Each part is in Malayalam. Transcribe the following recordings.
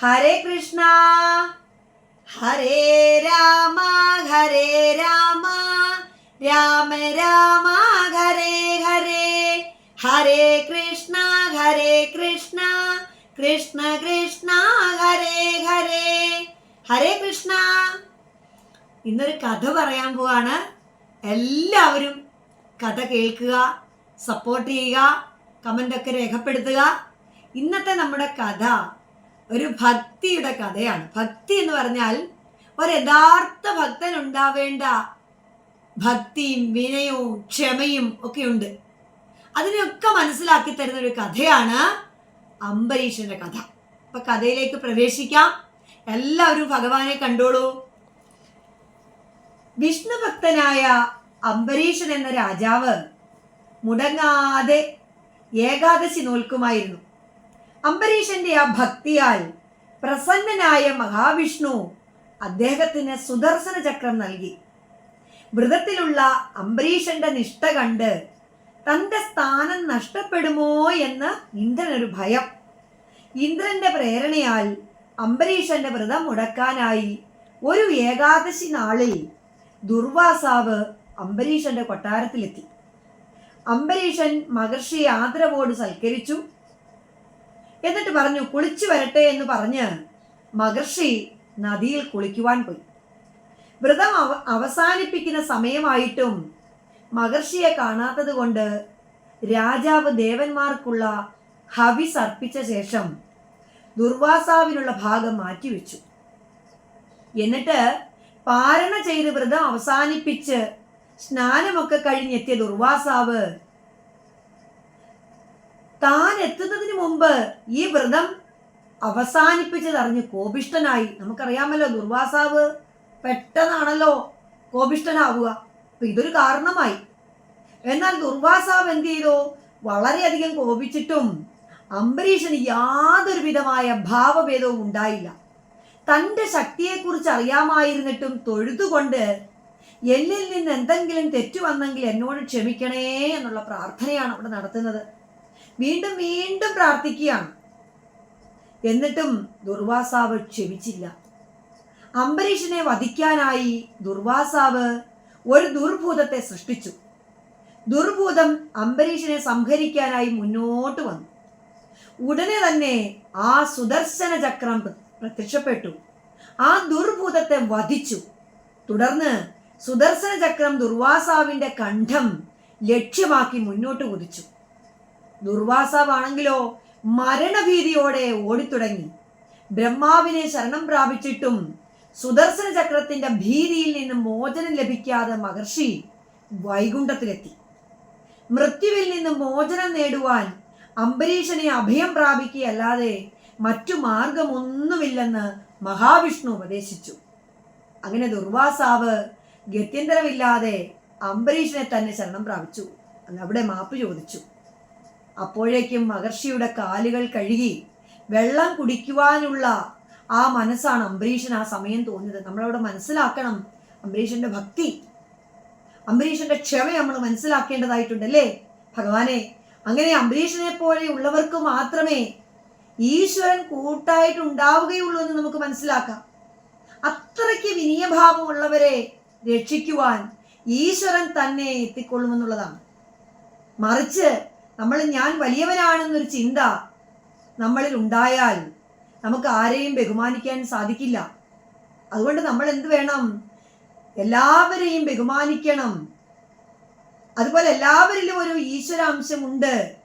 ഹരേ കൃഷ്ണ. ഹരേ രാമ ഹരേ രാമ. രാമ രാമ ഹരേ ഹരേ. ഹരേ കൃഷ്ണ ഹരേ കൃഷ്ണ. കൃഷ്ണ കൃഷ്ണ ഹരേ ഹരേ. ഹരേ കൃഷ്ണ. ഇന്നൊരു കഥ പറയാൻ പോവാണ്. എല്ലാവരും കഥ കേൾക്കുക സപ്പോർട്ട് ചെയ്യുക കമന്റൊക്കെ രേഖപ്പെടുത്തുക. ഇന്നത്തെ നമ്മുടെ കഥ ഒരു ഭക്തിയുടെ കഥയാണ്. ഭക്തി എന്ന് പറഞ്ഞാൽ ഒരു യഥാർത്ഥ ഭക്തൻ ഉണ്ടാവേണ്ട ഭക്തിയും വിനയവും ക്ഷമയും ഒക്കെ ഉണ്ട്. അതിനെയൊക്കെ മനസ്സിലാക്കി തരുന്ന ഒരു കഥയാണ് അംബരീഷന്റെ കഥ. അപ്പൊ കഥയിലേക്ക് പ്രവേശിക്കാം. എല്ലാവരും ഭഗവാനെ കണ്ടോളൂ. വിഷ്ണു ഭക്തനായ അംബരീഷൻ എന്ന രാജാവ് മുടങ്ങാതെ ഏകാദശി നോൽക്കുമായിരുന്നു. അംബരീഷന്റെ ആ ഭക്തിയാൽ പ്രസന്നനായ മഹാവിഷ്ണു അദ്ദേഹത്തിന് സുദർശന ചക്രം നൽകി. വ്രതത്തിലുള്ള അംബരീഷന്റെ നിഷ്ഠ കണ്ട് തന്റെ സ്ഥാനം നഷ്ടപ്പെടുമോ എന്ന് ഇന്ദ്രനൊരു ഭയം. ഇന്ദ്രന്റെ പ്രേരണയാൽ അംബരീഷന്റെ വ്രതം മുടക്കാനായി ഒരു ഏകാദശി നാളിൽ ദുർവാസാവ് അംബരീഷന്റെ കൊട്ടാരത്തിലെത്തി. അംബരീഷൻ മഹർഷിയെ ആദരവോട് സൽക്കരിച്ചു. എന്നിട്ട് പറഞ്ഞു കുളിച്ചു വരട്ടെ എന്ന് പറഞ്ഞ് മഹർഷി നദിയിൽ കുളിക്കുവാൻ പോയി. വ്രതം അവ അവസാനിപ്പിക്കുന്ന സമയമായിട്ടും മഹർഷിയെ കാണാത്തത് കൊണ്ട് രാജാവ് ദേവന്മാർക്കുള്ള ഹവിസ് അർപ്പിച്ച ശേഷം ദുർവാസാവിനുള്ള ഭാഗം മാറ്റിവെച്ചു. എന്നിട്ട് പാരണ ചെയ്ത് വ്രതം അവസാനിപ്പിച്ച് സ്നാനമൊക്കെ കഴിഞ്ഞെത്തിയ ദുർവാസാവ് താൻ എത്തുന്നതിന് മുമ്പ് ഈ വ്രതം അവസാനിപ്പിച്ചതറിഞ്ഞ് കോപിഷ്ടനായി നമുക്കറിയാമല്ലോ ദുർവാസാവ് പെട്ടെന്നാണല്ലോ കോപിഷ്ടനാവുക അപ്പൊ ഇതൊരു കാരണമായി. എന്നാൽ ദുർവാസാവ് എന്ത് ചെയ്തു? വളരെയധികം കോപിച്ചിട്ടും അംബരീഷന് യാതൊരു വിധമായ ഭാവഭേദവും ഉണ്ടായില്ല. തന്റെ ശക്തിയെക്കുറിച്ച് അറിയാമായിരുന്നിട്ടും തൊഴുതുകൊണ്ട് എന്നിൽ നിന്ന് എന്തെങ്കിലും തെറ്റു വന്നെങ്കിൽ എന്നോട് ക്ഷമിക്കണേ എന്നുള്ള പ്രാർത്ഥനയാണ് അവിടെ നടത്തുന്നത്. വീണ്ടും വീണ്ടും പ്രാർത്ഥിക്കുകയാണ്. എന്നിട്ടും ദുർവാസാവ് ക്ഷമിച്ചില്ല. അംബരീഷിനെ വധിക്കാനായി ദുർവാസാവ് ഒരു ദുർഭൂതത്തെ സൃഷ്ടിച്ചു. ദുർഭൂതം അംബരീഷിനെ സംഹരിക്കാനായി മുന്നോട്ട് വന്നു. ഉടനെ തന്നെ ആ സുദർശന ചക്രം പ്രത്യക്ഷപ്പെട്ടു. ആ ദുർഭൂതത്തെ വധിച്ചു. തുടർന്ന് സുദർശന ചക്രം ദുർവാസാവിന്റെ കണ്ഠം ലക്ഷ്യമാക്കി മുന്നോട്ട് കുതിച്ചു. ദുർവാസാവാണെങ്കിലോ മരണഭീതിയോടെ ഓടിത്തുടങ്ങി. ബ്രഹ്മാവിനെ ശരണം പ്രാപിച്ചിട്ടും സുദർശന ചക്രത്തിന്റെ ഭീതിയിൽ നിന്ന് മോചനം ലഭിക്കാതെ മഹർഷി വൈകുണ്ഠത്തിലെത്തി. മൃത്യുവിൽ നിന്ന് മോചനം നേടുവാൻ അംബരീഷനെ അഭയം പ്രാപിക്കുകയല്ലാതെ മറ്റു മാർഗമൊന്നുമില്ലെന്ന് മഹാവിഷ്ണു ഉപദേശിച്ചു. അങ്ങനെ ദുർവാസാവ് ഗത്യന്തരമില്ലാതെ അംബരീഷനെ തന്നെ ശരണം പ്രാപിച്ചു. അവിടെ മാപ്പ് ചോദിച്ചു. അപ്പോഴേക്കും മഹർഷിയുടെ കാലുകൾ കഴുകി വെള്ളം കുടിക്കുവാനുള്ള ആ മനസ്സാണ് അംബരീഷൻ ആ സമയം തോന്നിയത്. നമ്മളവിടെ മനസ്സിലാക്കണം അംബരീഷന്റെ ഭക്തി. അംബരീഷന്റെ ക്ഷമ നമ്മൾ മനസ്സിലാക്കേണ്ടതായിട്ടുണ്ട് അല്ലേ ഭഗവാനെ അങ്ങനെ അംബരീഷനെ പോലെ ഉള്ളവർക്ക് മാത്രമേ ഈശ്വരൻ കൂട്ടായിട്ടുണ്ടാവുകയുള്ളൂ എന്ന് നമുക്ക് മനസ്സിലാക്കാം. അത്രയ്ക്ക് വിനയഭാവമുള്ളവരെ രക്ഷിക്കുവാൻ ഈശ്വരൻ തന്നെ എത്തിക്കൊള്ളുമെന്നുള്ളതാണ്. മറിച്ച് നമ്മൾ ഞാൻ വലിയവനാണെന്നൊരു ചിന്ത നമ്മളിൽ ഉണ്ടായാൽ നമുക്ക് ആരെയും ബഹുമാനിക്കാൻ സാധിക്കില്ല. അതുകൊണ്ട് നമ്മൾ എന്ത് വേണം? എല്ലാവരെയും ബഹുമാനിക്കണം. അതുപോലെ എല്ലാവരിലും ഒരു ഈശ്വരാംശമുണ്ട്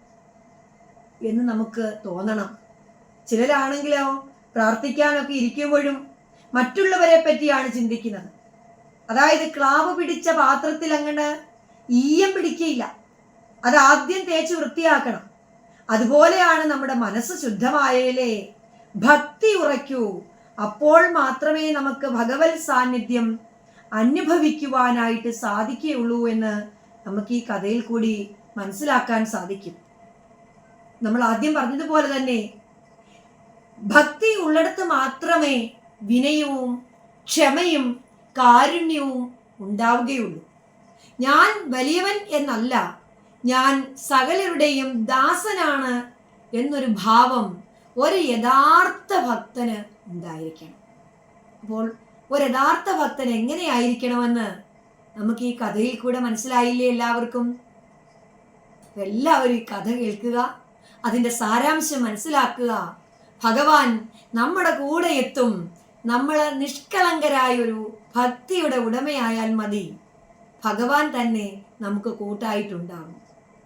എന്ന് നമുക്ക് തോന്നണം. ചിലരാണെങ്കിലോ പ്രാർത്ഥിക്കാനൊക്കെ ഇരിക്കുമ്പോഴും മറ്റുള്ളവരെ പറ്റിയാണ് ചിന്തിക്കുന്നത്. അതായത് ക്ലാവ് പിടിച്ച പാത്രത്തിൽ അങ്ങനെ ഈയം പിടിക്കയില്ല. അത് ആദ്യം തേച്ച് വൃത്തിയാക്കണം. അതുപോലെയാണ് നമ്മുടെ മനസ്സ് ശുദ്ധമായേലേ ഭക്തി ഉറയ്ക്കൂ. അപ്പോൾ മാത്രമേ നമുക്ക് ഭഗവത് സാന്നിധ്യം അനുഭവിക്കുവാനായിട്ട് സാധിക്കുകയുള്ളൂ എന്ന് നമുക്ക് ഈ കഥയിൽ കൂടി മനസ്സിലാക്കാൻ സാധിക്കും. നമ്മൾ ആദ്യം പറഞ്ഞതുപോലെ തന്നെ ഭക്തി ഉള്ളിടത്ത് മാത്രമേ വിനയവും ക്ഷമയും കാരുണ്യവും ഉണ്ടാവുകയുള്ളൂ. ഞാൻ വലിയവൻ എന്നല്ല ഞാൻ സകലരുടെയും ദാസനാണ് എന്നൊരു ഭാവം ഒരു യഥാർത്ഥ ഭക്തന് ഉണ്ടായിരിക്കണം. അപ്പോൾ ഒരു യഥാർത്ഥ ഭക്തൻ എങ്ങനെയായിരിക്കണമെന്ന് നമുക്ക് ഈ കഥയിൽ കൂടെ മനസ്സിലായില്ലേ എല്ലാവർക്കും? എല്ലാവരും ഈ കഥ കേൾക്കുക അതിന്റെ സാരാംശം മനസ്സിലാക്കുക. ഭഗവാൻ നമ്മുടെ കൂടെ എത്തും. നമ്മൾ നിഷ്കളങ്കരായ ഒരു ഭക്തിയുടെ ഉടമയായാൽ മതി. ഭഗവാൻ തന്നെ നമുക്ക് കൂട്ടായിട്ടുണ്ടാകും.